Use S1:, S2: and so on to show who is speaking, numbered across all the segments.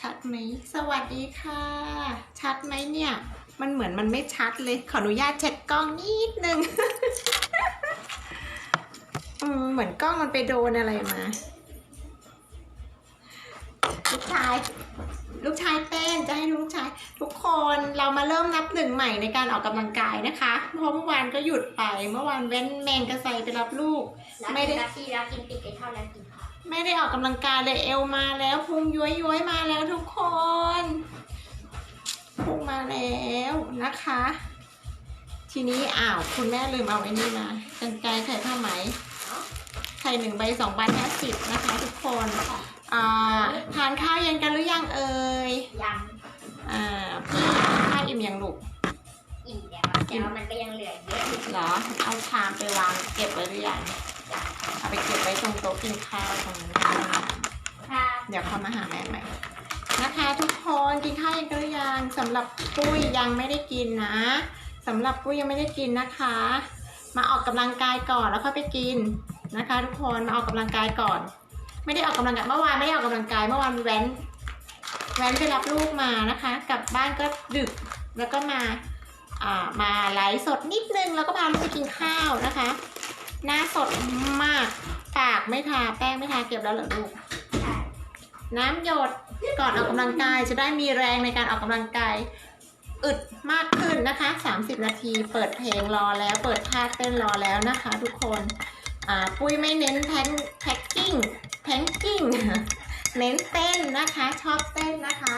S1: ชัดไหม สวัสดีค่ะ ชัดไหมเนี่ย มันเหมือนมันไม่ชัดเลย ขออนุญาตเช็ดกล้องนิดนึงเหมือนกล้องมันไปโดนอะไรมา ลูกชาย ลูกชายเต้น จะให้ลูกชาย ทุกคนเรามาเริ่มนับหนึ่งใหม่ในการออกกำลังกายนะคะ เพราะเมื่อวานก็หยุดไป เมื่อวานเว้นแมงกระไซไปรับลูก
S2: แล้ว
S1: ไม่
S2: กิ
S1: ได้
S2: นกาที่แล้วกินติดไปเท่าแล้วกิน
S1: ไม่ได้ออกกำลังกายเลยเอวมาแล้วพุงย้วยย้วยๆมาแล้วทุกคนพุงมาแล้วนะคะ ทีนี้อ้าวคุณแม่ลืมเอาไอ้นี่มากันไกรไข่ผ้าไหมไข่หนึ่งใบสองใบห้าสิบนะคะทุกคนอ่าทานข้าวเย็นกันหรือยังเอ่ย
S2: ยัง
S1: อ่าพี่ข้าวอิ่มยังลูก
S2: อิ่มแล้วแต่ว่ามันก็ยังเหลือเยอะอยู่
S1: เหรอ เอาชามไปวางเก็บไว้หรือยัง เอาไปเก็บไว้ตรงโต๊ะกินข้าวตรงนั้นะคะ
S2: ค่ะ
S1: เดี๋ยวเขามาหาแม่ใหม่นะคะ ทุกคนกินข้าวยังหรือยังสำหรับปุ้ยยังไม่ได้กินนะสำหรับปุ้ยยังไม่ได้กินนะคะ มาออกกำลังกายก่อนแล้วค่อยไปกินนะคะ ทุกคนมาออกกำลังกายก่อน ไม่ได้ออกกำลังกายเมื่อวานไม่ได้ออกกำลังกายเมื่อวานแว้นแว้นไปรับลูกมานะคะ กลับบ้านก็ดึกแล้วก็มาอ่ามาไลฟ์สดนิดนึงแล้วก็พาลูกไปกินข้าวนะคะ หน้าสดมาก ปากไม่ทาแป้งไม่ทาเก็บแล้วเหรอลูก
S2: ใช่
S1: น้ำหยดก่อนออกกำลังกายจะได้มีแรงในการออกกำลังกายอึดมากขึ้นนะคะ 30 นาที เปิดเพลงรอแล้ว เปิดท่าเต้นรอแล้วนะคะ ทุกคน อ่า ปุ้ยไม่เน้นแพนแพ็กกิ้งแพนกิ้ง เน้นเต้นนะคะ ชอบเต้นนะคะ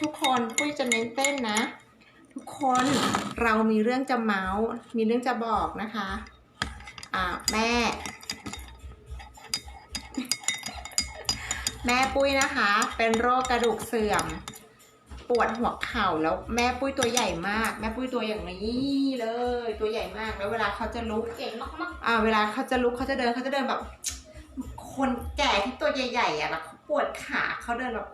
S1: ทุกคนปุ้ยจะเน้นเต้นนะ ทุกคนเรามีเรื่องจะเมาส์ มีเรื่องจะบอกนะคะ อ่าแม่ แม่ปุ้ยนะคะ เป็นโรคกระดูกเสื่อม ปวดหัวเข่าแล้วแม่ปุ้ยตัวใหญ่มาก แม่ปุ้ยตัวอย่างนี้เลย ตัวใหญ่มากแล้วเวลาเขาจะลุก
S2: เจ๋งมากมาก
S1: อ่าเวลาเขาจะลุกเขาจะเดินเขาจะเดินแบบ คนแก่ที่ตัวใหญ่ๆอะแล้วเขาปวดขาเขาเดินแบบ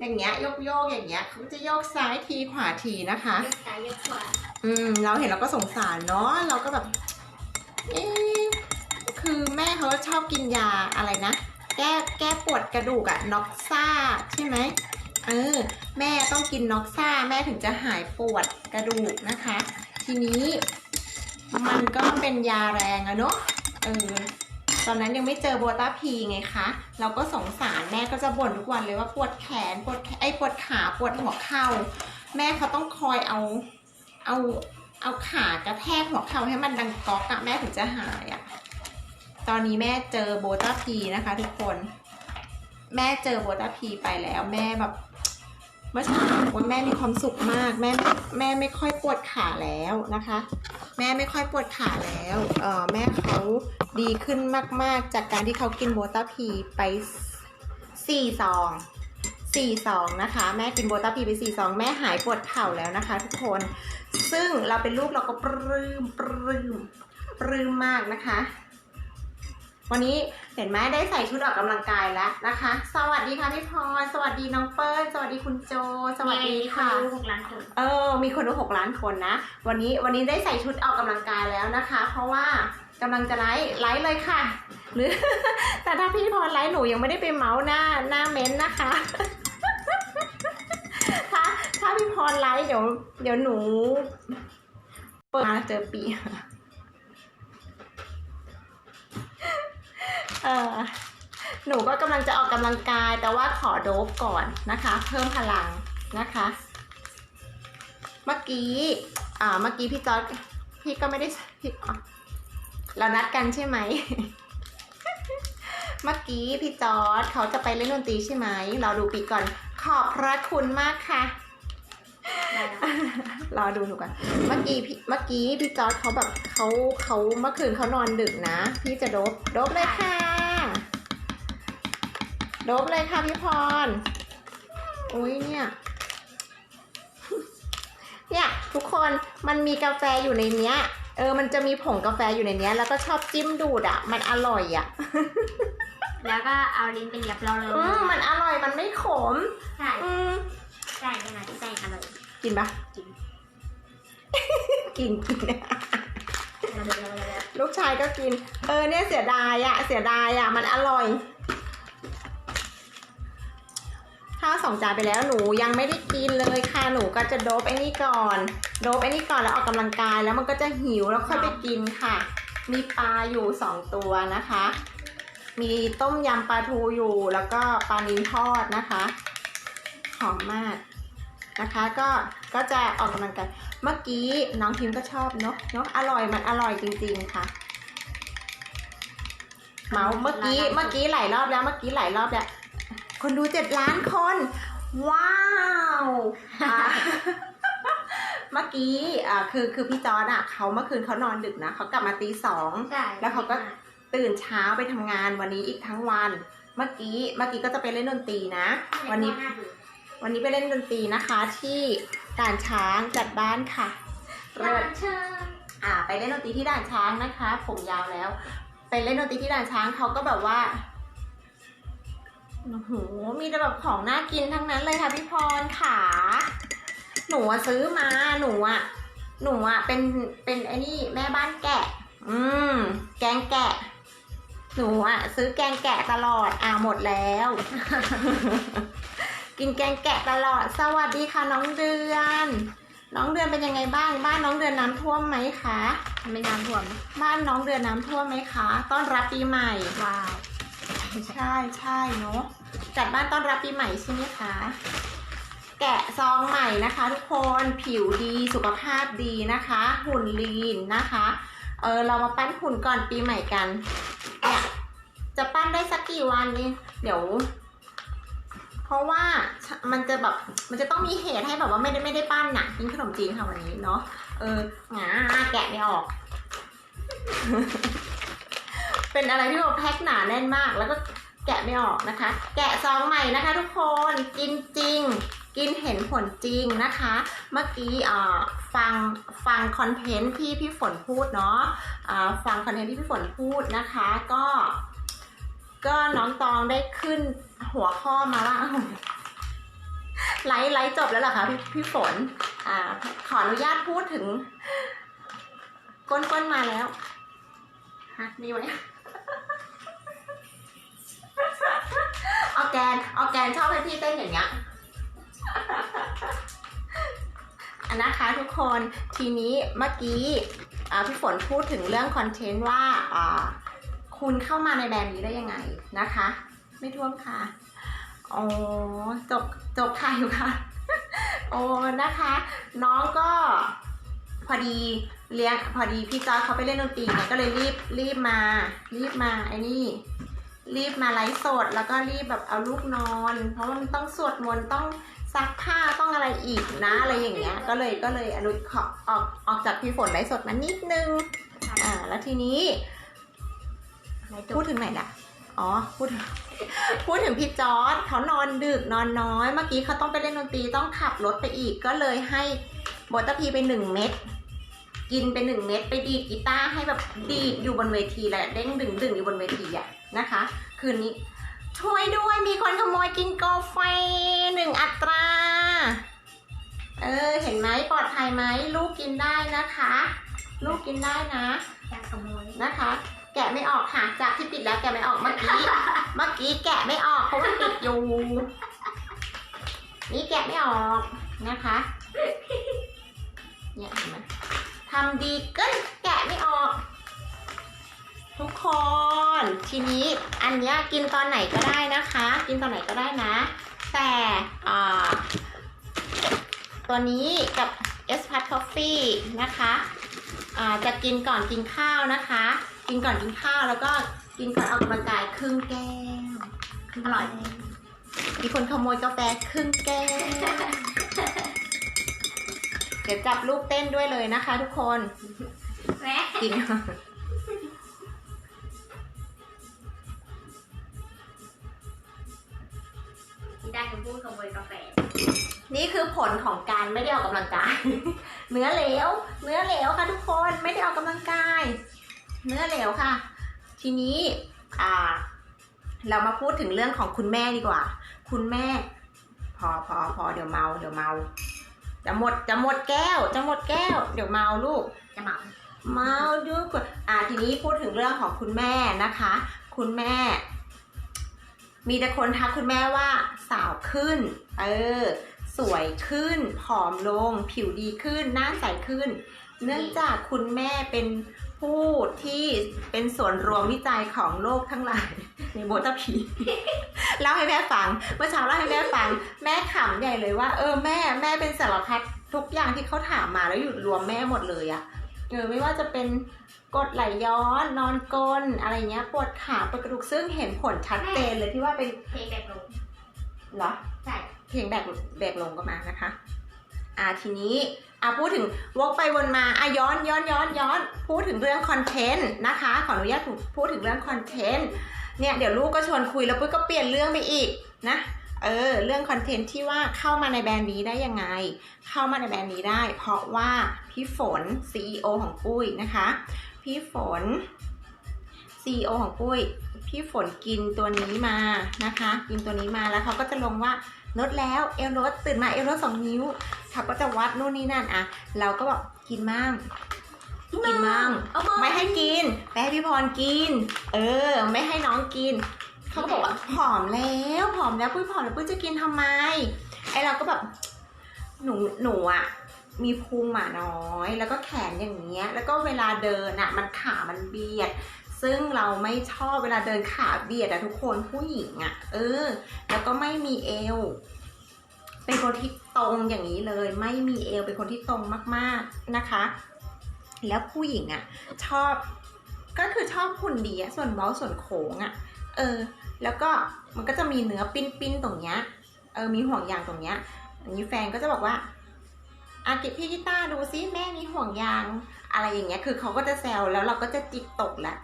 S1: อย่างเงี้ยโยกโยกๆอย่างเงี้ยเขาจะโยกซ้ายทีขวาทีนะคะ
S2: ๆยกซ้ายยกขวา
S1: อืม เราเห็นเราก็สงสารเนาะเราก็แบบ เอ๊ะ คือแม่เขาชอบกินยาอะไรนะ แก้แก้ปวดกระดูกอะน็อกซ่าใช่ไหมเออแม่ต้องกินน็อกซ่าแม่ถึงจะหายปวดกระดูกนะคะ ทีนี้มันก็เป็นยาแรงอะเนาะเออตอนนั้นยังไม่เจอโบต้าพีไงคะ เราก็สงสารแม่ก็จะบ่นทุกวันเลยว่าปวดแขนปวดไอ้ปวดขาปวดหัวเข่า แม่เขาต้องคอยเอาเอาเอาขากระแทกหัวเข่าให้มันดังก๊อกอะแม่ถึงจะหายอะ ตอนนี้แม่เจอโบต้าพีนะคะ ทุกคน แม่เจอโบต้าพีไปแล้วแม่แบบเมื่อเช้าว่าแม่มีความสุขมากแม่แม่ไม่ค่อยปวดขาแล้วนะคะ แม่ไม่ค่อยปวดขาแล้วเออแม่เขาดีขึ้นมาก ๆ จากการที่เขากินโบต้าพีไปสี่ซองสี่ซองนะคะ แม่กินโบต้าพีไปสี่ซองแม่หายปวดเข่าแล้วนะคะ ทุกคน ซึ่งเราเป็นลูกเราก็ปลื้มปลื้มปลื้มมากนะคะ วันนี้เห็นไหมได้ใส่ชุดออกกำลังกายแล้วนะคะ สวัสดีค่ะพี่พรสวัสดีน้องเปิ้ลสวัสดีคุณโจ สวัสดีค่ะ
S2: มีนดูหกล้านคน
S1: เออ มีคนดูหกล้านคนนะ วันนี้วันนี้ได้ใส่ชุดออกกำลังกายแล้วนะคะ เพราะว่ากำลังจะไลฟ์ไลฟ์เลยค่ะ หรือ แต่ถ้าพี่พรไลฟ์หนูยังไม่ได้ไปเมาส์หน้าหน้าเม้นต์นะคะถ้าถ้าพี่พรไลฟ์เดี๋ยว เดี๋ยวหนูเปิดมาเจอปี เออหนูก็กำลังจะออกกำลังกายแต่ว่าขอโดบก่อนนะคะ เพิ่มพลังนะคะ เมื่อกี้อ่าเมื่อกี้พี่จอร์ดพี่ก็ไม่ได้พี่อ๋อเรานัดกันใช่ไหม เมื่อกี้พี่จอร์ดเขาจะไปเล่นดนตรีใช่ไหม เราดูปีก่อน ขอบพระคุณมากค่ะ
S2: ได้แล้ว
S1: รอดูหนูก่อนเมื่อกี้พี่เมื่อกี้พี่จอร์ดเขาแบบเขาเขาเมื่อคืนเขานอนดึกนะ พี่จะโดบโดบเลยค่ะโดบเลยค่ะพี่พร อุ้ยเนี่ย เนี่ย ทุกคนมันมีกาแฟอยู่ในเนี้ย เออ มันจะมีผงกาแฟอยู่ในเนี้ย แล้วก็ชอบจิ้มดูดอะ มันอร่อยอะ
S2: แล้วก็เอาลิ้นไปเหยียบเราเลย
S1: อืมมันอร่อย มันไม่ขม
S2: ใช่
S1: อืม
S2: ใช่นี่นะที่ใส่อร่อย
S1: กินปะ
S2: กิน
S1: กินกิน
S2: เราดูเราเลย
S1: ลูกชายก็กิน เออเนี่ยเสียดายอะเสียดายอะมันอร่อย ถ้าวสองจานไปแล้วหนูยังไม่ได้กินเลยค่ะหนูก็จะโดบไอ้นี่ก่อน โดบไอ้นี่ก่อนแล้วออกกำลังกายแล้วมันก็จะหิวแล้วค่อยไปกินค่ะ มีปลาอยู่สองตัวนะคะ มีต้มยำปลาทูอยู่แล้วก็ปลานิลทอดนะคะหอมมากนะคะก็ก็จะออกกำลังกายเมื่อกี้น้องพิมก็ชอบเนาะเนาะอร่อยมันอร่อยจริงๆค่ะ เมาเมื่อกี้เมื่อกี้หลายรอบแล้วเมื่อกี้หลายรอบแล้ว คนดูเจ็ดล้านคน ว้าวอะ เมื่อกี้อ่าคือคือพี่จอร์ดอะเขาเมื่อคืนเขานอนดึกนะเขากลับมาตีสอง
S2: ใช่
S1: แล้วเขาก็ ตื่นเช้าไปทำงานวันนี้อีกทั้งวัน เมื่อกี้เมื่อกี้ก็จะไปเล่นดนตรีนะ วันนี้ วันนี้ไปเล่นดนตรีนะคะที่ด่านช้างจัดบ้านค่ะ
S2: เลิ
S1: เลิศ
S2: เชิญ
S1: อ่าไปเล่นดนตรีที่ด่านช้างนะคะ ผมยาวแล้ว ไปเล่นดนตรีที่ด่านช้างเขาก็แบบว่า โอ้โห มีแต่แบบของน่ากินทั้งนั้นเลยค่ะพี่พรค่ะ หนูอะซื้อมา หนูอะหนูอะเป็น เป็นไอ้นี่แม่บ้านแกะ อืม แกงแกะ หนูอะซื้อแกงแกะตลอด อ่าหมดแล้ว กินแกงแกะตลอด สวัสดีค่ะน้องเดือน น้องเดือนเป็นยังไงบ้าง บ้านน้องเดือนน้ำท่วมไหมคะ
S2: ไม่น้ำท่วม
S1: บ้านน้องเดือนน้ำท่วมไหมคะ ต้อนรับปีใหม่
S2: ว้าว
S1: ใช่ใช่เนาะจัดบ้านต้อนรับปีใหม่ใช่ไหมคะ แกะซองใหม่นะคะทุกคนผิวดีสุขภาพดีนะคะ หุ่นลีนนะคะ เออเรามาปั้นหุ่นก่อนปีใหม่กันเนี่ยจะปั้นได้สักกี่วันนี่เดี๋ยว เพราะว่ามันจะแบบมันจะต้องมีเหตุให้แบบว่าไม่ได้ไม่ได้ปั้นน่ะกินขนมจีนค่ะวันนี้เนาะเอองาแกะไม่ออก เป็นอะไรที่แบบแพ็คหนาแน่นมาก แล้วก็แกะไม่ออกนะคะ แกะซองใหม่นะคะทุกคนกินจริง กินเห็นผลจริงนะคะ เมื่อกี้ฟังฟังคอนเทนต์ที่พี่ฝนพูดเนาะอ่าฟังคอนเทนต์ที่พี่ฝนพูดนะคะ ก็ ก็น้องตองได้ขึ้นหัวข้อมาว่าไลฟ์ไลฟ์จบแล้วเหรอคะพี่พี่ฝนอ่าขออนุญาตพูดถึงก้นก้นมาแล้วฮะมีไห แกนออแกนชอบให้พี่เต้นอย่างเงี้ยนะคะทุกคนทีนี้เมื่อกี้พี่ฝนพูดถึงเรื่องคอนเทนต์ว่าคุณเข้ามาในแบรนด์นี้ได้ยังไงนะคะ ไม่ท่วมค่ะโอ๋อจบจบค่ะอยู่ค่ะโอ้นะคะ น้องก็พอดีเลี้ยงพอดีพี่จอยเขาไปเล่นดนตรีก็เลยรีบรีบมา รีบมาไอ้นี่ รีบมาไลฟ์สดแล้วก็รีบแบบเอาลูกนอน เพราะว่ามันต้องสวดมนต์ต้องซักผ้าต้องอะไรอีกนะอะไรอย่างเงี้ย ก็เลยก็เลยอนุขอออกออกจากพี่ฝนไลฟ์สดมานิดนึงอ่าแล้วทีนี้
S2: ไหน
S1: พูดถึงไหนล่ะอ๋อพูดพูดถึงพี่จอร์ดเขานอนดึกนอนน้อย เมื่อกี้เขาต้องไปเล่นดนตรีต้องขับรถไปอีกก็เลยให้บอตพีไปหนึ่งเม็ดกินไปหนึ่งเม็ดไปดีดกีตาร์ให้แบบดีดอยู่บนเวทีแหละเด้งดึงดึงอยู่บนเวทีอะ นะคะ คืนนี้ช่วยด้วยมีคนขโมยกินกาแฟหนึ่งอัตรา เออ เห็นไหมปลอดภัยไหมลูกกินได้นะคะ ลูกกินได้นะ
S2: อยากขโมย
S1: นะคะ แกะไม่ออกค่ะจากที่ปิดแล้วแกะไม่ออกเมื่อกี้เมื่อกี้แกะไม่ออกเพราะว่าติดอยู่นี่แกะไม่ออกนะคะเนี่ยเห็นไหมทำดีเกินแกะไม่ออก ทุกคน ทีนี้อันเนี้ยกินตอนไหนก็ได้นะคะ กินตอนไหนก็ได้นะ แต่อ่าตัวนี้กับ S p a t Coffee นะคะอ่าจะกินก่อนกินข้าวนะคะ กินก่อนกินข้าวแล้วก็กินก่อนออกกำลังกายครึ่งแก้ว
S2: อร่อย
S1: มีคนขโมยกาแฟครึ่งแก้วเดี๋ยวจับลูกเต้นด้วยเลยนะคะทุกคน
S2: แม่
S1: กิน
S2: ที่ได้คือพูดขโมยกาแฟ
S1: นี่คือผลของการไม่ได้ออกกำลังกาย เนื้อเหลว เนื้อเหลวค่ะทุกคนไม่ได้ออกกำลังกาย เนื้อเหลวค่ะ ทีนี้อ่า เรามาพูดถึงเรื่องของคุณแม่ดีกว่า คุณแม่ พอพอพอเดี๋ยวเมาเดี๋ยวเมา จะหมดจะหมดแก้ว จะหมดแก้ว เดี๋ยวเมาลูก
S2: จะเหมา
S1: เมาดูก่อนอ่าทีนี้พูดถึงเรื่องของคุณแม่นะคะ คุณแม่ มีแต่คนทักคุณแม่ว่าสาวขึ้น เออ สวยขึ้น ผอมลง ผิวดีขึ้น หน้าใสขึ้น เนื่องจากคุณแม่เป็นผู้ที่เป็นส่วนรวมวิจัยของโลกทั้งหลาย ในโบตพีเล่าให้แม่ฟัง เมื่อเช้าเล่าให้แม่ฟัง แม่ขำใหญ่เลยว่า เออแม่แม่เป็นสารพัดทุกอย่างที่เขาถามมาแล้วอยู่รวมแม่หมดเลยอะเออไม่ว่าจะเป็น กรดไหลย้อน นอนกลนอะไรเงี้ยปวดขาปวดกระดูกซึ่งเห็นผลชัดเจนเลยที่ว่าเป็น
S2: เพลงแบบลง
S1: เหรอ
S2: ใช่
S1: เพลงแบกแบกลงก็มานะคะ อ่าทีนี้อะพูดถึงวกไปวนมาอะย้อนย้อนย้อนย้อนพูดถึงเรื่องคอนเทนต์นะคะขออนุญาตพูดพูดถึงเรื่องคอนเทนต์เนี่ยเดี๋ยวลูกก็ชวนคุยแล้วปุ้ยก็เปลี่ยนเรื่องไปอีกนะเออเรื่องคอนเทนต์ที่ว่าเข้ามาในแบรนด์นี้ได้ยังไง เข้ามาในแบรนด์นี้ได้ เพราะว่าพี่ฝน CEO ของปุ้ยนะคะ พี่ฝน CEO ของปุ้ย พี่ฝนกินตัวนี้มานะคะ กินตัวนี้มาแล้วเขาก็จะลงว่าลดแล้วเอลลดตื่นมาเอลลดสองนิ้วเขาก็จะวัดนู่นนี่นั่นอะ เราก็บอกกินมั่งกินมั่ง
S2: เอามา
S1: ไม่ให้กินไปให้พี่พรกิน เออ ไม่ให้น้องกิน เขาก็บอกว่าผอมแล้วผอมแล้วปุ้ยผอมแล้วปุ้ยจะกินทำไมไอเราก็แบบหนูหนูอะ มีพุงหมาน้อย แล้วก็แขนอย่างเงี้ย แล้วก็เวลาเดินอะมันขามันเบียด ซึ่งเราไม่ชอบเวลาเดินขาเบียดอะทุกคนผู้หญิงอะเออ แล้วก็ไม่มีเอว เป็นคนที่ตรงอย่างนี้เลย ไม่มีเอวเป็นคนที่ตรงมากๆนะคะ แล้วผู้หญิงอะชอบก็คือชอบหุ่นดีอะส่วนเบ้าส่วนโค้งอะเออ แล้วก็มันก็จะมีเนื้อปิ้นปิ้นๆตรงเนี้ยเออมีห่วงยางตรงเนี้ยอย่างนี้แฟนก็จะบอกว่า อากิพี่กีตาดูซิแม่มีห่วงยางอะไรอย่างเงี้ย คือเขาก็จะแซวแล้วเราก็จะจิกตกแหละ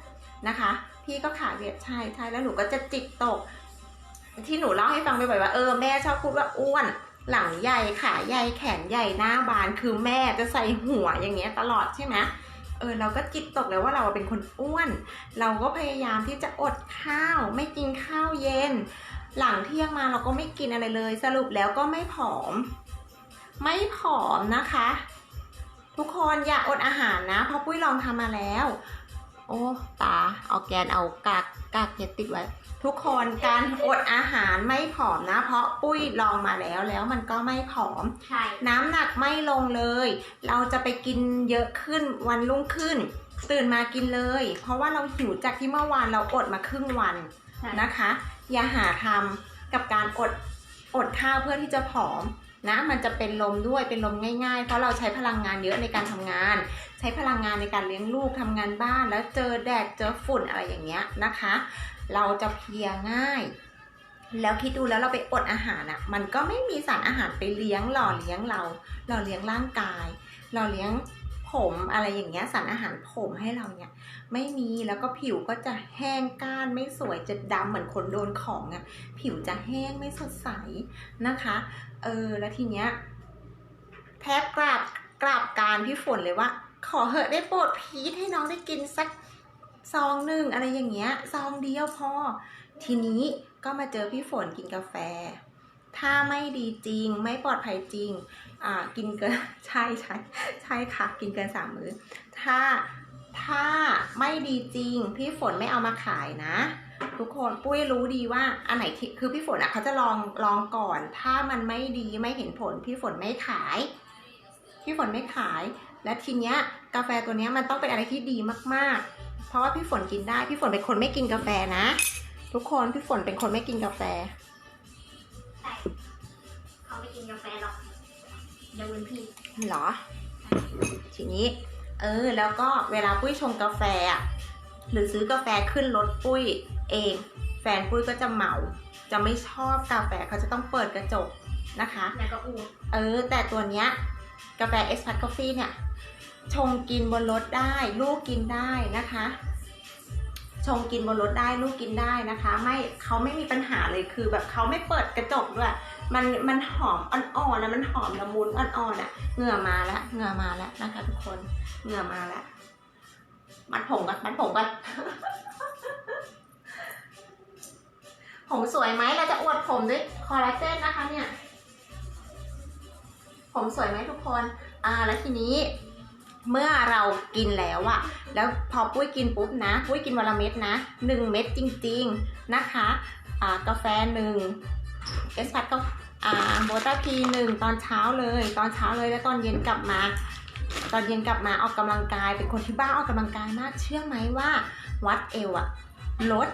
S1: นะคะ พี่ก็ขาเบียดใช่ใช่แล้วหนูก็จะจิกตก ที่หนูเล่าให้ฟังบ่อยๆว่าเออแม่ชอบพูดว่าอ้วน หลังใหญ่ขาใหญ่แขนใหญ่หน้าบานคือแม่จะใส่หัวอย่างเงี้ยตลอดใช่ไหมเออเราก็จิตตกแล้วว่าเราเป็นคนอ้วน เราก็พยายามที่จะอดข้าว ไม่กินข้าวเย็น หลังเที่ยงมาเราก็ไม่กินอะไรเลย สรุปแล้วก็ไม่ผอม ไม่ผอมนะคะ ทุกคนอย่าอดอาหารนะเพราะปุ้ยลองทำมาแล้ว โอ้ตาเอาแกนเอากากกากเพชรติดไว้ ทุกคนการอดอาหารไม่ผอมนะ เพราะปุ้ยลองมาแล้วแล้วมันก็ไม่ผอม
S2: ใช่
S1: น้ำหนักไม่ลงเลย เราจะไปกินเยอะขึ้นวันรุ่งขึ้น ตื่นมากินเลย เพราะว่าเราหิวจากที่เมื่อวานเราอดมาครึ่งวัน
S2: ใช่
S1: นะคะ อย่าหาทำกับการอดอดข้าวเพื่อที่จะผอม นะมันจะเป็นลมด้วยเป็นลมง่ายๆ เพราะเราใช้พลังงานเยอะในการทำงาน ใช้พลังงานในการเลี้ยงลูกทำงานบ้าน แล้วเจอแดดเจอฝุ่นอะไรอย่างเงี้ยนะคะ เราจะเพลียง่าย แล้วคิดดูแล้วเราไปอดอาหารอะ่ะมันก็ไม่มีสารอาหารไปเลี้ยงหล่อเลี้ยงเราหล่อเลี้ยงร่างกายหล่อเลี้ยงผมอะไรอย่างเงี้ยสารอาหารผมให้เราเนี่ย ไม่มีแล้วก็ผิวก็จะแห้งก้านไม่สวยจะดำเหมือนคนโดนของอะ่ะผิวจะแห้งไม่สดใสนะคะเออแล้วทีเนี้ยแทบกราบกราบการพี่ฝนเลยว่า ขอเหอะได้โปรดพีทให้น้องได้กินสักซองหนึ่งอะไรอย่างเงี้ยซองเดียวพอ ทีนี้ก็มาเจอพี่ฝนกินกาแฟ ถ้าไม่ดีจริงไม่ปลอดภัยจริงอ่ากินเกินใช่ใช่ใช่ค่ะ กินเกินสามมื้อถ้า ถ้าไม่ดีจริง พี่ฝนไม่เอามาขายนะ ทุกคนปุ้ยรู้ดีว่าอันไหนที่คือพี่ฝนอะเขาจะลองลองก่อน ถ้ามันไม่ดีไม่เห็นผล พี่ฝนไม่ขาย พี่ฝนไม่ขาย และทีเนี้ยกาแฟตัวเนี้ยมันต้องเป็นอะไรที่ดีมากๆ เพราะว่าพี่ฝนกินได้พี่ฝนเป็นคนไม่กินกาแฟนะ ทุกคนพี่ฝนเป็นคนไม่กินกาแฟ
S2: ใช่เขาไม่กินกาแฟหรอกเดี๋ยวเว้นพี่
S1: เหรอ ทีนี้ เออ แล้วก็เวลาปุ้ยชงกาแฟอะหรือซื้อกาแฟขึ้นรถปุ้ยเอง แฟนปุ้ยก็จะเหมา จะไม่ชอบกาแฟเขาจะต้องเปิดกระจกนะคะ
S2: แล้วก็อูด
S1: เออ แต่ตัวเนี้ยกาแฟเอสพัทกาแฟเนี่ย ชงกินบนรถได้ ลูกกินได้นะคะ ชงกินบนรถได้ลูกกินได้นะคะ ไม่เขาไม่มีปัญหาเลยคือแบบเขาไม่เปิดกระจกด้วย มันมันหอมอ่อนๆนะมันหอมละมุนอ่อนๆอะเหงื่อมาแล้วเหงื่อมาแล้วนะคะ ทุกคนเหงื่อมาแล้วมัดผมกันมัดผมกันผมสวยไหมเราจะอวดผมด้วยคอลลาเจนนะคะ เนี่ย ผมสวยไหมทุกคน อ่า แล้วทีนี้ เมื่อเรากินแล้วอะแล้วพอปุ้ยกินปุ๊บนะ ปุ้ยกินวันละเม็ดนะหนึ่งเม็ดจริง ๆนะคะ อ่ากาแฟหนึ่ง เอสพัทก็อ่าโบต้าพีหนึ่งตอนเช้าเลย ตอนเช้าเลยแล้วตอนเย็นกลับมา ตอนเย็นกลับมาออกกำลังกายเป็นคนที่บ้าออกกำลังกายมากเชื่อไหมว่า วัดเอวอะลด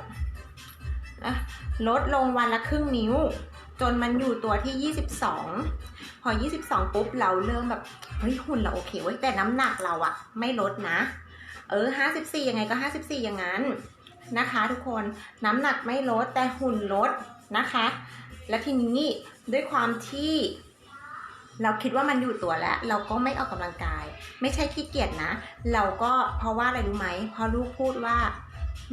S1: นะลดลงวันละครึ่งนิ้ว จนมันอยู่ตัวที่ 22 พอ 22 ปุ๊บเราเริ่มแบบเฮ้ยหุ่นเราโอเคเว้ยแต่น้ำหนักเราอะไม่ลดนะ เออ 54 ยังไงก็ 54 อย่างนั้นนะคะ ทุกคนน้ำหนักไม่ลดแต่หุ่นลดนะคะ และทีนี้ด้วยความที่เราคิดว่ามันอยู่ตัวแล้ว เราก็ไม่ออกกำลังกาย ไม่ใช่ขี้เกียจนะ เราก็เพราะว่าอะไรรู้ไหมเพราะลูกพูดว่า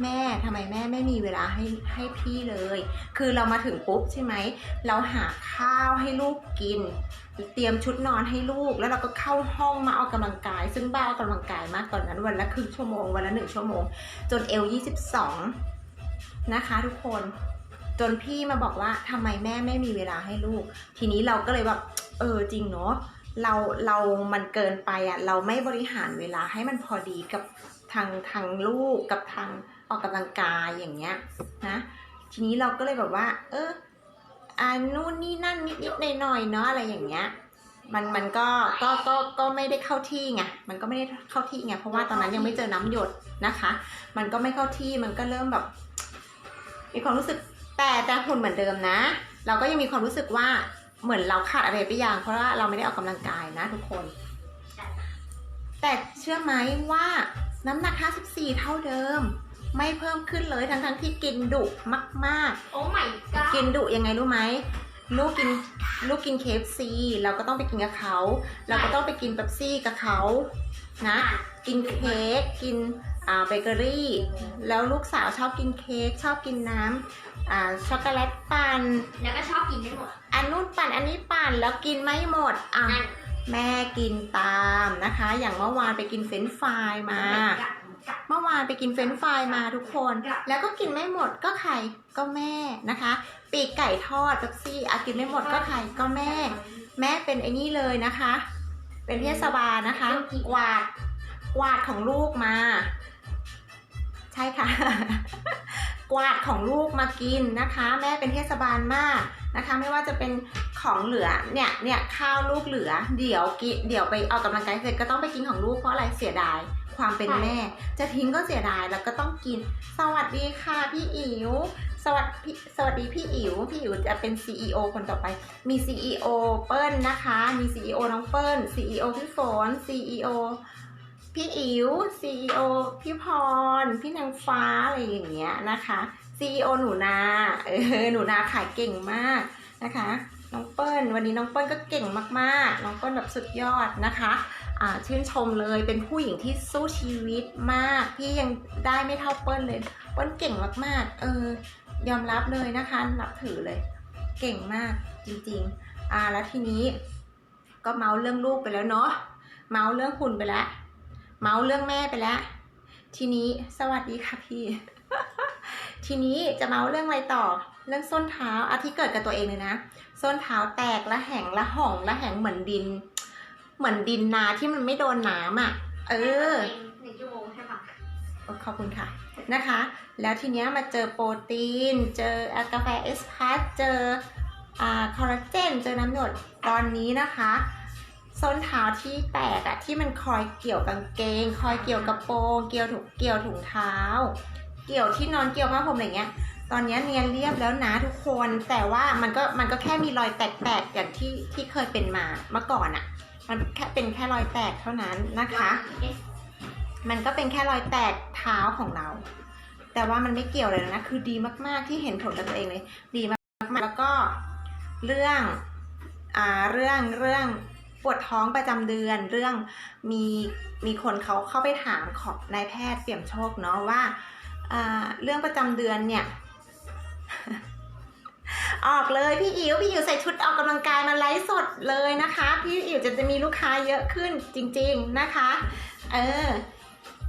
S1: แม่ทำไมแม่ไม่มีเวลาให้ให้พี่เลย คือเรามาถึงปุ๊บใช่ไหมเราหาข้าวให้ลูกกิน เตรียมชุดนอนให้ลูก แล้วเราก็เข้าห้องมาออกกำลังกาย ซึ่งบ้าออกกำลังกายมากตอนนั้นวันละครึ่งชั่วโมงวันละหนึ่งชั่วโมง จนเอล22นะคะทุกคน จนพี่มาบอกว่าทำไมแม่ไม่มีเวลาให้ลูก ทีนี้เราก็เลยแบบเออจริงเนาะเราเรามันเกินไปอะ่ะเราไม่บริหารเวลาให้มันพอดีกับทางทางลูกกับทางออกกำลังกายอย่างเงี้ยนะทีนี้เราก็เลยแบบว่า เอออ่านู่นนี่นั่นนิดนิดหน่อยหน่อยๆเนาะอะไรอย่างเงี้ยมันมันก็ก็ก็ก็ไม่ได้เข้าที่ไงมันก็ไม่ได้เข้าที่ไงเพราะว่าตอนนั้นยังไม่เจอน้ำหยดนะคะ มันก็ไม่เข้าที่มันก็เริ่มแบบมีความรู้สึก แต่แต่หุ่นเหมือนเดิมนะ เราก็ยังมีความรู้สึกว่าเหมือนเราขาดอะไรไปอย่าง เพราะว่าเราไม่ได้ออกกำลังกายนะทุกคน แต่เชื่อไหมว่าน้ำหนัก 54 เท่าเดิม ไม่เพิ่มขึ้นเลยทั้งทั้งๆที่กินดุมาก
S2: โอ้ my god
S1: ๆกินดุยังไงรู้ไหมลูกกินลูกกินเคฟซีเราก็ต้องไปกินกับเขา เราก็ต้องไปกินเป๊ปซี่กับเขานะ กินเค้กกินอ่าเบเกอรี่ แล้วลูกสาวชอบกินเค้กชอบกินน้ำ อ่าช็อกโกแลตปั่น
S2: แล้วก็ชอบกินได้หมด
S1: อันนู้นปั่นอันนี้ปั่นแล้วกินไม่หมดอะ
S2: นั่น
S1: แม่กินตามนะคะ อย่างเมื่อวานไปกินเฟรนช์ฟรายมาเมื่อวานไปกินเฟรนช์ฟรายมาทุกคน แล้วก็กินไม่หมดก็ใครก็แม่นะคะ ปีกไก่ทอดเป๊ปซี่อะกินไม่หมดก็ใครก็แม่ แม่เป็นไอ้นี่เลยนะคะ เป็นเทศบาลนะคะ กวาด กวาดของลูกมา ใช่ค่ะ กวาดของลูกมากินนะคะ แม่เป็นเทศบาลมากนะคะ ไม่ว่าจะเป็นของเหลือเนี่ยเนี่ยข้าวลูกเหลือ เดี๋ยวกินเดี๋ยวไปออกกำลังกายเสร็จก็ต้องไปกินของลูกเพราะอะไรเสียดายความเป็นแม่ จะทิ้งก็เสียดายแล้วก็ต้องกิน สวัสดีค่ะพี่อิ๋วสวัสดีสวัสดีพี่อิ๋วพี่อิ๋วจะเป็น CEO คนต่อไป มี CEO เปิ้ลนะคะ มี CEO น้องเปิ้ล CEO พี่ฝน CEO พี่อิ๋ว CEO พี่พร พี่นางฟ้าอะไรอย่างเงี้ยนะคะ CEO หนูนาเออหนูนาขายเก่งมากนะคะน้องเปิ้ลวันนี้น้องเปิ้ลก็เก่งมากๆ น้องเปิ้ลแบบสุดยอดนะคะอ่าชื่นชมเลยเป็นผู้หญิงที่สู้ชีวิตมากพี่ยังได้ไม่เท่าเปิ้ลเลยเปิ้ลเก่งมากๆ เออยอมรับเลยนะคะนับถือเลย เก่งมากจริงๆอ่าแล้วทีนี้ก็เมาเรื่องลูกไปแล้วเนาะเมาเรื่องหุ่นไปแล้ว เมาเรื่องแม่ไปแล้ว ทีนี้สวัสดีค่ะพี่ ทีนี้จะเมาเรื่องอะไรต่อ เรื่องส้นเท้าอาที่เกิดกับตัวเองเลยนะ ส้นเท้าแตกและแหงและห่องและแหงเหมือนดิน เหมือนดินนาที่มันไม่โดนน้ำอะ เออ
S2: หนึ่งชั่วโมงใช่ปะ
S1: ขอบคุณค่ะนะคะ แล้วทีเนี้ยมาเจอโปรตีน เจอกาแฟเอสพาร์เจออ่าคอลลาเจน เจอน้ำหยดตอนนี้นะคะ ส้นเท้าที่แตกอะที่มันคอยเกี่ยวกางเกง คอยเกี่ยวกระโปรงเกี่ยวถุงเกี่ยวถุงเท้า เกี่ยวที่นอนเกี่ยวผ้าห่มอะไรเงี้ย ตอนเนี้ยเนียนเรียบแล้วนะทุกคน แต่ว่ามันก็มันก็แค่มีรอยแตกๆอย่างที่ที่เคยเป็นมาเมื่อก่อนอะมันแค่เป็นแค่รอยแตกเท่านั้นนะคะ มันก็เป็นแค่รอยแตกเท้าของเรา แต่ว่ามันไม่เกี่ยวเลยนะ คือดีมากๆที่เห็นผลกับตัวเองเลย ดีมากๆแล้วก็เรื่องอ่าเรื่องเรื่อง ปวดท้องประจำเดือนเรื่องมีมีคนเขาเข้าไปถามของนายแพทย์เปี่ยมโชคเนาะว่าอ่าเรื่องประจำเดือนเนี่ย ออกเลยพี่อิ๋วพี่อิ๋วใส่ชุดออกกำลังกายมาไลฟ์สดเลยนะคะ พี่อิ๋วจะจะมีลูกค้าเยอะขึ้นจริง ๆนะคะ เออ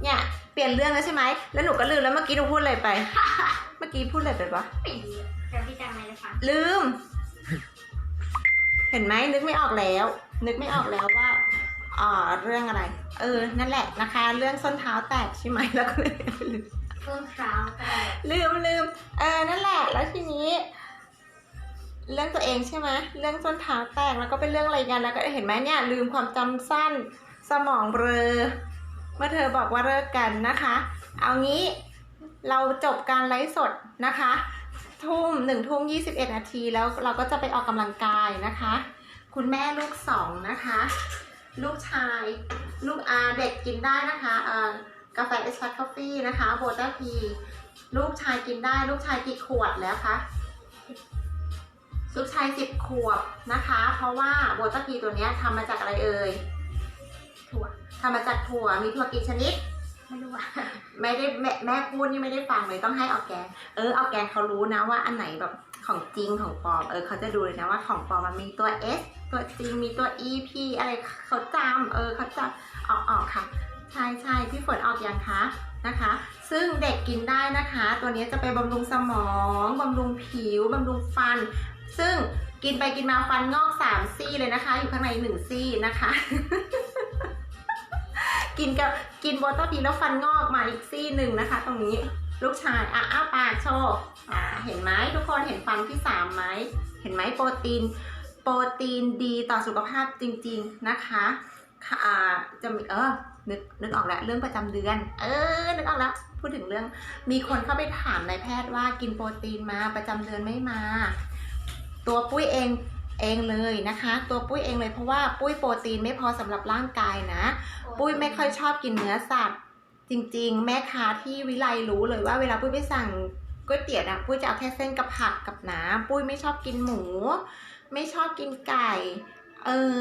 S1: เนี่ยเปลี่ยนเรื่องแล้วใช่ไหม แล้วหนูก็ลืมแล้วเมื่อกี้หนูพูดอะไรไป เมื่อกี้พูดอะไรไปวะ
S2: ไม่รู้เดี๋ยวพี่จำไม่ได้ฟัง
S1: ลืม เห็นไหมนึกไม่ออกแล้ว นึกไม่ออกแล้วว่าอ่าเรื่องอะไร เออ นั่นแหละนะคะ เรื่องส้นเท้าแตกใช่ไหมแล้วก็เลยลืม
S2: ต้นเช้าก็ได้
S1: ลืมลืมเออนั่นแหละ แล้วทีนี้ เรื่องตัวเองใช่ไหมเรื่องส้นเท้าแตกแล้วก็เป็นเรื่องอะไรกันแล้วก็เห็นไหมเนี่ย ลืมความจำสั้นสมองเบลอเมื่อเธอบอกว่าเลิกกันนะคะ เอางี้เราจบการไลฟ์สดนะคะ ทุ่มหนึ่งทุ่มยี่สิบเอ็ดนาทีแล้วเราก็จะไปออกกำลังกายนะคะ คุณแม่ลูกสองนะคะ ลูกชาย ลูกอาเด็กกินได้นะคะเอ่อกาแฟเอสพาร์คอฟฟี่นะคะโบต้าพีลูกชายกินได้ลูกชายกี่ขวดแล้วคะลูกชายสิบขวบนะคะ เพราะว่าโบต้าพีตัวเนี้ยทำมาจากอะไรเอ่ย
S2: ถั่ว
S1: ทำมาจากถั่วมีถั่วกี่ชนิด
S2: ไม่รู้ว่า
S1: ไม่ได้แม่แม่พูดนี่ไม่ได้ฟังเลยต้องให้ออกแกนเออออกแกนเขารู้นะว่าอันไหนแบบของจริงของปลอมเออเขาจะดูเลยนะว่าของปลอมมันมีตัว S ตัวจริงมีตัว EP อะไรเขาจำเออเขาจะออกออกค่ะ ใช่ใช่พี่ฝนออกอยังคะนะคะ ซึ่งเด็กกินได้นะคะ ตัวนี้จะไปบำรุงสมองบำรุงผิวบำรุงฟัน ซึ่งกินไปกินมาฟันงอกสามซี่เลยนะคะ อยู่ข้างในหนึ่งซี่นะคะ กินกับกินโบต้าพีแล้วฟันงอกมาอีกซี่หนึ่งนะคะ ตรงนี้ลูกชายอะอ้าปากโชว์อ่าเห็นไหมทุกคนเห็นฟันที่สามไหมเห็นไหมโปรตีน โปรตีนดีต่อสุขภาพจริง ๆนะคะค่ะอ่าจะมีเออนึกนึกออกแล้วเรื่องประจำเดือน เออ นึกออกแล้วพูดถึงเรื่อง มีคนเข้าไปถามนายแพทย์ว่ากินโปรตีนมาประจำเดือนไม่มา ตัวปุ้ยเองเองเลยนะคะ ตัวปุ้ยเองเลยเพราะว่าปุ้ยโปรตีนไม่พอสำหรับร่างกายนะ ปุ้ยไม่ค่อยชอบกินเนื้อสัตว์ จริง ๆ แม่ค้าที่วิไลรู้เลยว่าเวลาปุ้ยไปสั่งก๋วยเตี๋ยวนะปุ้ยจะเอาแค่เส้นกับผักกับน้ำปุ้ยไม่ชอบกินหมู ไม่ชอบกินไก่ เออ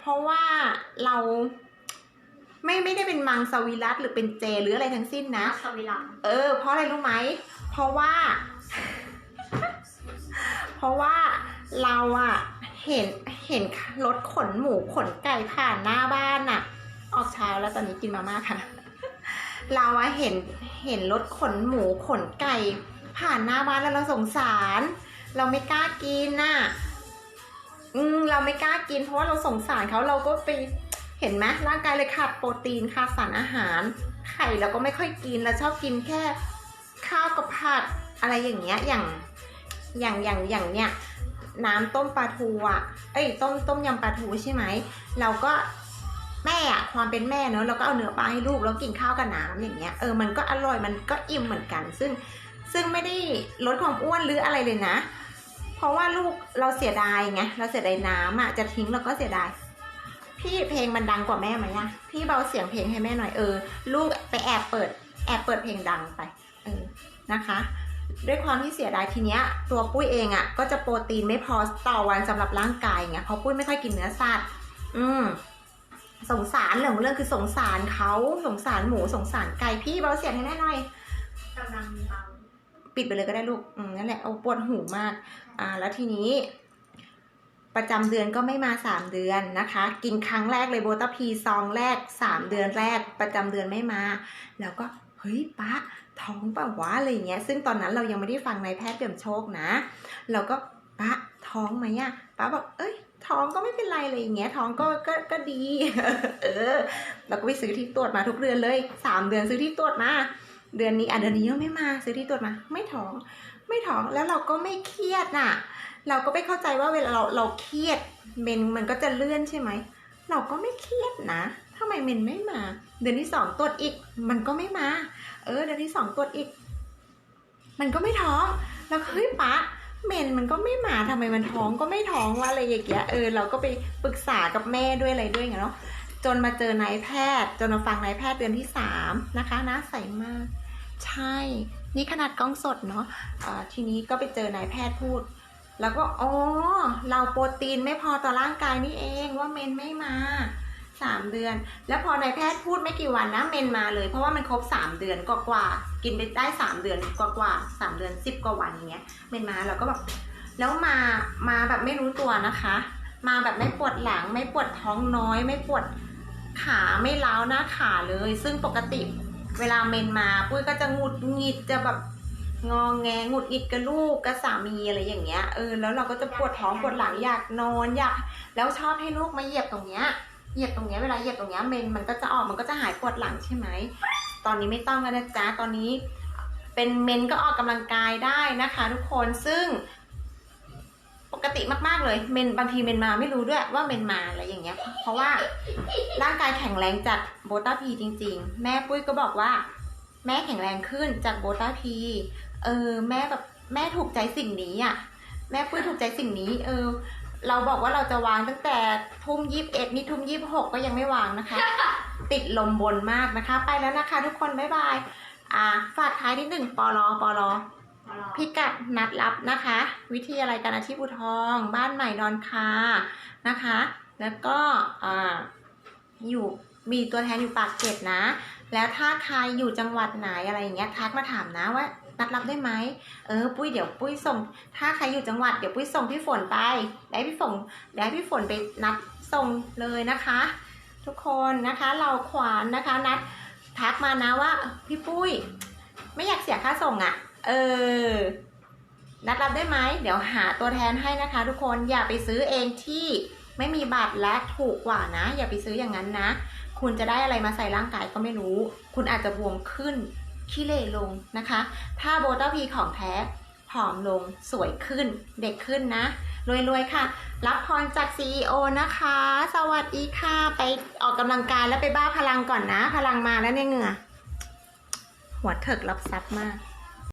S1: เพราะว่าเราไม่ไม่ได้เป็นมังสวิรัตหรือเป็นเจ หรืออะไรทั้งสิ้นนะ
S2: สวิรัม
S1: เออ เพราะอะไรรู้ไหม เพราะว่า เพราะว่าเราอะเห็นเห็นรถขนหมูขนไก่ผ่านหน้าบ้านอะออกเช้าแล้วตอนนี้กินมาม่าค่ะ เราอะเห็นเห็นรถขนหมูขนไก่ ผ่านหน้าบ้านแล้วเราสงสาร เราไม่กล้ากินน่ะ อืมเราไม่กล้ากิน เพราะว่าเราสงสารเขาเราก็ไปเห็นไหมร่างกายเลยขาดโปรตีนขาดสารอาหาร ไข่เราก็ไม่ค่อยกินเราชอบกินแค่ข้าวกับผัดอะไรอย่างเงี้ยอย่างอย่างอย่างอย่างเนี้ยน้ำต้มปลาทูอะ เอ้ยต้มต้มยำปลาทูใช่ไหม เราก็แม่อะความเป็นแม่เนอะเราก็เอาเนื้อปลาให้ลูกแล้วกินข้าวกับน้ำอย่างเงี้ยเออมันก็อร่อยมันก็อิ่มเหมือนกัน ซึ่งซึ่งไม่ได้ลดความอ้วนหรืออะไรเลยนะ เพราะว่าลูกเราเสียดายไงเราเสียดายน้ำอะจะทิ้งเราก็เสียดาย พี่เพลงมันดังกว่าแม่ไหมอะพี่เบาเสียงเพลงให้แม่หน่อยเออ ลูกไปแอบเปิด แอบเปิดเพลงดังไปเออนะคะ ด้วยความที่เสียดายทีเนี้ย ตัวปุ้ยเองอะก็จะโปรตีนไม่พอต่อวันสำหรับร่างกายไงเพราะปุ้ยไม่ค่อยกินเนื้อสัตว์อืมสงสารเรื่องของเรื่องคือสงสารเขาสงสารหมูสงสารไก่พี่เบาเสียงให้แม่หน่อย
S2: กำลังเบา
S1: ปิดไปเลยก็ได้ลูกนั่นแหละเอาปวดหูมากอ่าแล้วทีนี้ ประจำเดือนก็ไม่มาสามเดือนนะคะ กินครั้งแรกเลยโบตาพีซองแรกสามเดือนแรก ประจำเดือนไม่มา แล้วก็เฮ้ยป้าท้องป่าวะอะไรเงี้ย ซึ่งตอนนั้นเรายังไม่ได้ฟังนายแพทย์เปี่ยมโชคนะ เราก็ป้าท้องไหมอะป้าบอกเอ้ยท้องก็ไม่เป็นไรเลยอย่างเงี้ยท้องก็ก็ก็ดี เออเราก็ไปซื้อที่ตรวจมาทุกเดือนเลยสามเดือนซื้อที่ตรวจมา เดือนนี้อะเดือนนี้ยังไม่มาซื้อที่ตรวจมา ไม่ท้อง ไม่ท้องแล้วเราก็ไม่เครียดน่ะ เราก็ไม่เข้าใจว่าเวลาเราเราเครียดเมนมันก็จะเลื่อนใช่ไหมเราก็ไม่เครียดนะทำไมเมนไม่มา เดือนที่สองตรวจอีก มันก็ไม่มา เออ เดือนที่สองตรวจอีก มันก็ไม่ท้อง แล้วก็เฮ้ยปะเมนมันก็ไม่มาทำไมมันท้องก็ไม่ท้องวะอะไรอย่างเงี้ยเออเราก็ไปปรึกษากับแม่ด้วยอะไรด้วยไงเนาะ จนมาเจอนายแพทย์ จนมาฟังนายแพทย์เดือนที่สามนะคะน่าใสมาก ใช่ นี่ขนาดกล้องสดเนาะอ่าทีนี้ก็ไปเจอนายแพทย์พูด แล้วก็อ๋อเราโปรตีนไม่พอต่อร่างกายนี่เองว่าเมนไม่มาสามเดือน แล้วพอนายแพทย์พูดไม่กี่วันนะเมนมาเลย เพราะว่ามันครบสามเดือนกว่าๆกินไปได้สามเดือนกว่าๆสามเดือนสิบกว่าวันอย่างเงี้ยเมนมาเราก็แบบแล้วมามาแบบไม่รู้ตัวนะคะ มาแบบไม่ปวดหลังไม่ปวดท้องน้อยไม่ปวด ขาไม่ล้าหน้าขาเลย ซึ่งปกติเวลาเมนมาปุ้ยก็จะงุดหงิดจะแบบงองแงงุดหงิดกับลูกกับสามีอะไรอย่างเงี้ยเออแล้วเราก็จะปวดท้องปวดหลังอยากนอนอยาก แล้วชอบให้ลูกมาเหยียบตรงเนี้ยเหยียบตรงเนี้ยเวลาเหยียบตรงเนี้ยเมนมันก็จะออกมันก็จะหายปวดหลังใช่ไหมตอนนี้ไม่ต้องแล้วนะจ๊ะตอนนี้ เป็นเมนก็ออกกำลังกายได้นะคะ ทุกคนซึ่ง กติมากๆเลย เมนบางทีเมนมาไม่รู้ด้วยว่าเมนมาอะไรอย่างเงี้ย เพราะว่าร่างกายแข็งแรงจากโบต้าพีจริง ๆ แม่ปุ้ยก็บอกว่า แม่แข็งแรงขึ้นจากโบต้าพี เออแม่แบบแม่ถูกใจสิ่งนี้อะ แม่ปุ้ยถูกใจสิ่งนี้ เออ เราบอกว่าเราจะวางตั้งแต่ทุ่มยี่สิบเอ็ดนี่ทุ่มยี่สิบหกก็ยังไม่วางนะคะ ติดลมบนมากนะคะ ไปแล้วนะคะ ทุกคนบ๊ายบาย อ่าฝากท้ายนิดหนึ่งปลอปล
S2: อ
S1: พิกัดนัดรับนะคะ วิทยาลัยการอาชีพอุทองบ้านใหม่ดอนคานะคะ แล้วก็ออยู่มีตัวแทนอยู่ปากเกร็ดนะ แล้วถ้าใครอยู่จังหวัดไหนอะไรอย่างเงี้ยทักมาถามนะว่านัดรับได้ไหมเออปุ้ยเดี๋ยวปุ้ยส่ง ถ้าใครอยู่จังหวัดเดี๋ยวปุ้ยส่งพี่ฝนไปได้พี่ฝนได้พี่ฝนไปนัดส่งเลยนะคะ ทุกคนนะคะเราขวานนะคะนัดทักมานะว่าพี่ปุ้ย ไม่อยากเสียค่าส่งอะ่ะ เออ นัดรับได้ไหม เดี๋ยวหาตัวแทนให้นะคะทุกคน อย่าไปซื้อเองที่ไม่มีบัตรและถูกกว่านะ อย่าไปซื้ออย่างนั้นนะ คุณจะได้อะไรมาใส่ร่างกายก็ไม่รู้ คุณอาจจะบวมขึ้น ขี้เหร่ลงนะคะ ถ้าโบต้าพีของแท้ผอมลง สวยขึ้น เด็กขึ้นนะ รวยๆ ค่ะ รับพรจาก CEO นะคะ สวัสดีค่ะ ไปออกกำลังกายแล้วไปบ้าพลังก่อนนะ พลังมาแล้วเนี่ยเหงื่อ หัวเถิกรับซับมาก